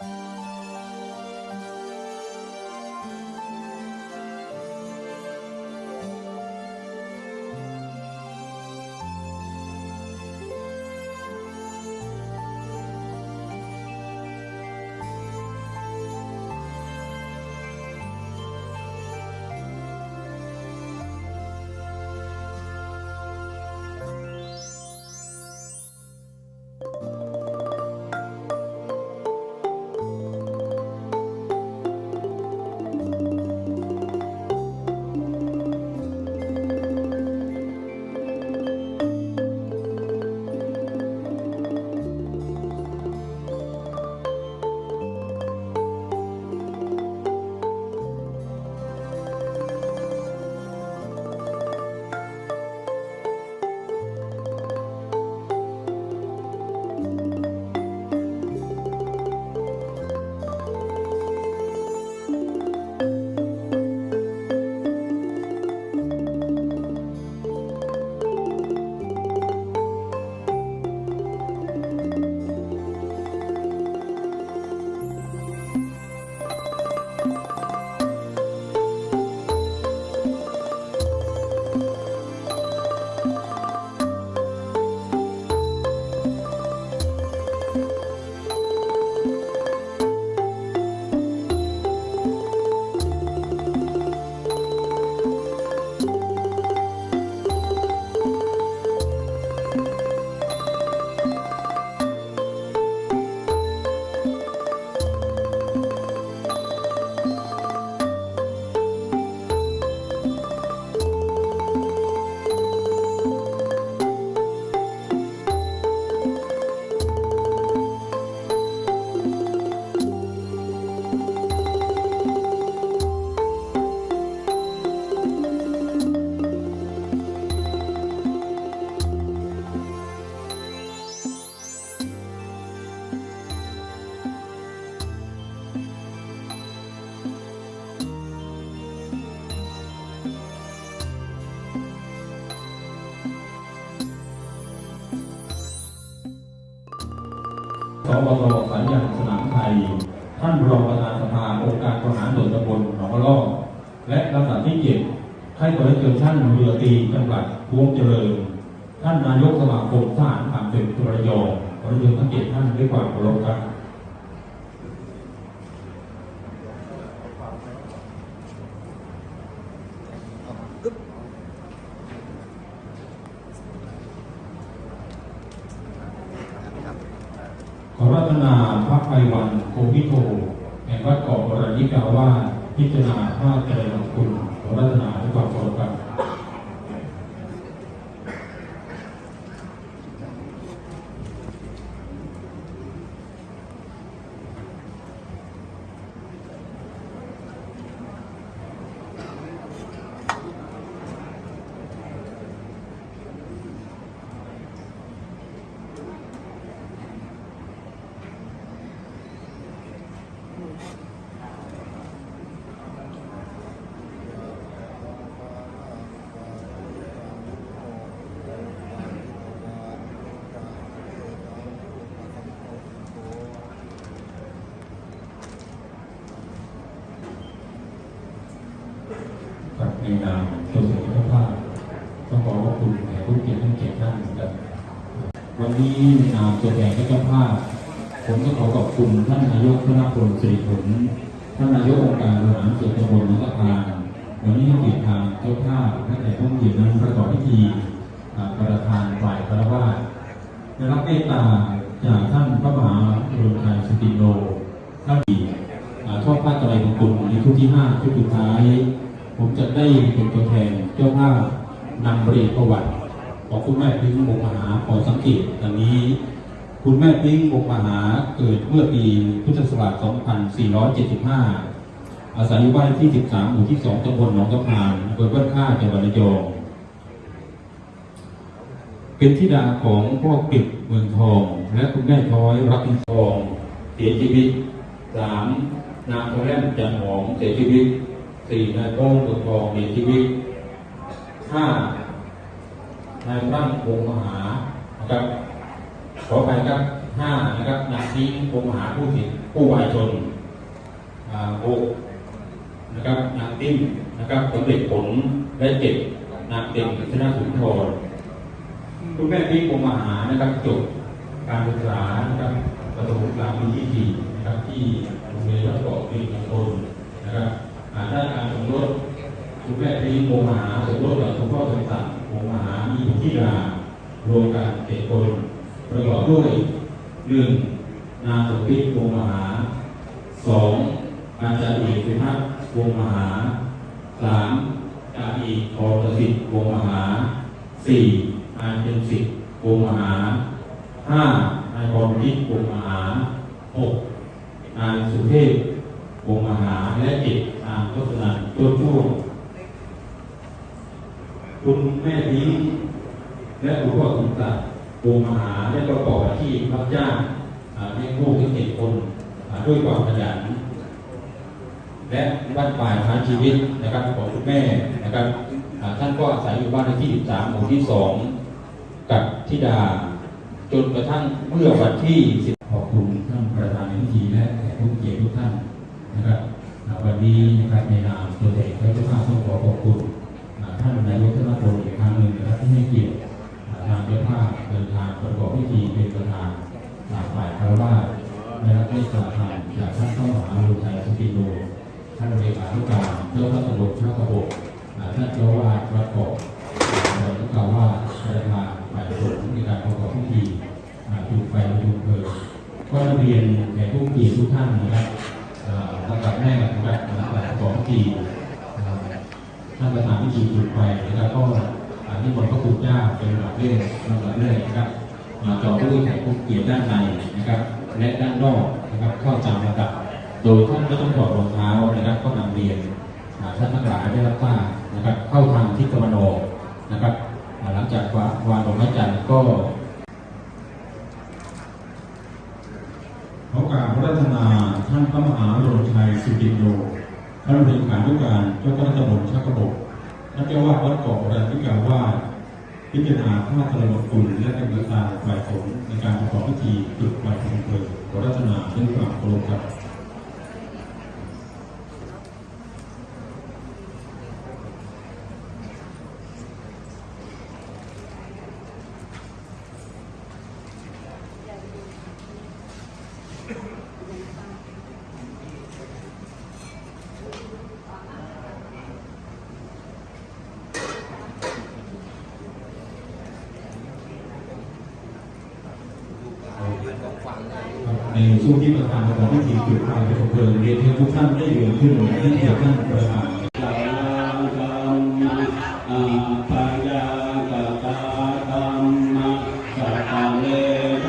あ! อบตสายยางสนามไทย ท่านรองประธานสภาองค์การบริหารส่วนตำบลหนองละลอกและลำดับที่เจ็ดให้บริเกิดท่านเรือตีจังหวัดพวงเจริญ ท่านนายกสมาคมทหารผ่านศึกตุรยองขอเชิญทั้งเจ็ดท่านด้วยความเคารพครับ ขอ รัตนาพระไพวันโควิโทแห่งวัดเกาะวรยิกาวาพิจารณาพระเจริญคุณรัตนาด้วยความเคารพครับ กับ ในนามตัวแทนเจ้าภาพต้องขอขอบคุณแขกผู้เกียรติทั้งเจ็ดท่านครับวันนี้ในนามตัวแทนเจ้าภาพ ผมก็ขอขอบคุณท่านนายกธนพลสิริผลท่านนายกองค์การบริหารส่วนตำบลหนองตะพานวันนี้ให้เกียรติทางเจ้าภาพและแต่ท้องถิ่นนั้นประกอบพิธีอ่าประธานฝ่ายพระวาสได้รับเมตตาจากท่านพระมหาบรมไทยสติโลท่านดีอ่าทอดผ้าไตรมงคลในชุดที่ห้าชุดสุดท้าย ผมจะได้เป็นตัวแทนเจ้าภาพนำบริประวัติของคุณแม่พิงบงมหาขอสังเกตดังนี้ คุณแม่พิงบงมหาเกิดเมื่อปีพุทธศักราช 2475 อาศัยอยู่บ้านที่ 13 หมู่ที่ 2ตำบลหนองกระพานอำเภอบ้านค่าจังหวัดระยองเป็นธิดาของพ่อปิดเมืองทอง และคุณแม่ช้อยรักพินทองเสียชีวิตสามนางพระแรมจันหอมเสียชีวิต สี่นายโป้งเมืองทองเสียชีวิตห้านายพระวงมหานะครับขอไปครับห้านะครับนางทิ้งองค์มหาผู้สิทธิ์ผู้วายชนอ่าหกนะครับนางติ้มนะครับสมเด็จผลและเจ็ดนางเต็มชนะสุนทรคุณแม่ทิ้งองค์มหานะครับจบการศึกษานะครับประถมศึกษาปีที่สี่นะครับที่โรงเรียนวัดเกาะปีนคนนะครับ อ่าด้านการสมรสคุณแม่ทีโมมหาสมรสกับคุณพ่อสมศักดิ์โมมหามีที่ดารวมกันเจ็ดคนประกอบด้วยหนึ่งนางสมพิษวงมหาสองอาจารย์เอกสุภัฒน์วงมหาสามอาจารย์เอกพอรสิทธิ์วงมหาสี่อาจารย์เป็นสิทธิ์วงมหาห้านายพรพิษวงมหาหกนายสุเทพ วงมหาและเจ็ดนางทศนันท์ต้นช่วงคุณแม่ทิ้งและคุณพ่อสมศักดิ์วงมหาได้ประกอบอาชีพรับจ้างเลี้ยงลูกทั้งเจ็ดคนด้วยความขยันและบ้านปลายท้ายชีวิตนะครับของคุณแม่นะครับท่านก็อาศัยอยู่บ้านเลขที่ 13 หมู่ที่ 2 กับธิดา จนกระทั่งเมื่อวันที่ นี้นะครับในนามตัวแทนพระเจ้าข้าต้องขอขอบคุณท่านนายกเทศมนตรีอีกครั้งหนึ่งนะครับที่ให้เกียรติทางเจ้าภาพเดินทางประกอบพิธีเป็นประธานจากฝ่ายคารวะได้รับได้กล่าวคำจากท่านข้ามหาลุงชัยสุกิโลท่านเลขาธิการเจ้าพระตำรวจพระกบฏท่านเจ้าวาดวัดเกาะอ่าท่านกล่าวว่าประธานฝ่ายสงฆ์ในการประกอบพิธีอ่าจุดไฟประชุมเพลิงก็นักเรียนแขกผู้เกียรติทุกท่านนะครับอ่าลำดับแรกนะครับหลังจากประกอบพิธีอ่า ท่านประธานพิธีจุด ไฟนะครับก็อ่าที่บนพระคุณเจ้าเป็นหลำดับแรกลำดับแรกนะครับมาต่อด้วยแขกผู้เกียรติด้านในนะครับ และด้านนอกนะครับเข้าตามระดับ โดยท่านไม่ต้องถอดรองเท้านะครับก็นำเรียนท่านทั้งหลายได้รับทราบนะครับ เข้าทางทิศตะวันออกนะครับหลังจากวางวางดอกไม้จันทร์ก็ขอกราบพระรัตนาท่านพระมหาโรชัยสุจินโยท่านเลขาธิการเจ้าคณะตำบลชักกระบอก ท่านเจ้าวาดวัดเกาะรันทิกาวาพิจารณาพระธรรมกุลและกรระธานฝ่ายสงในการประกอบพิธีจุดไฟเพลิงเพลิงขอรัตนาด้วยความเคารพครับ ในช่วงที่ประธานประกอบพิธีจุดไฟเพลิงเรียนเชิญทุกท่านได้เรียนขึ้นที่เกียรติท่านประธานสาธัมมะอาปายากตาธรรมะสัพพะเลธ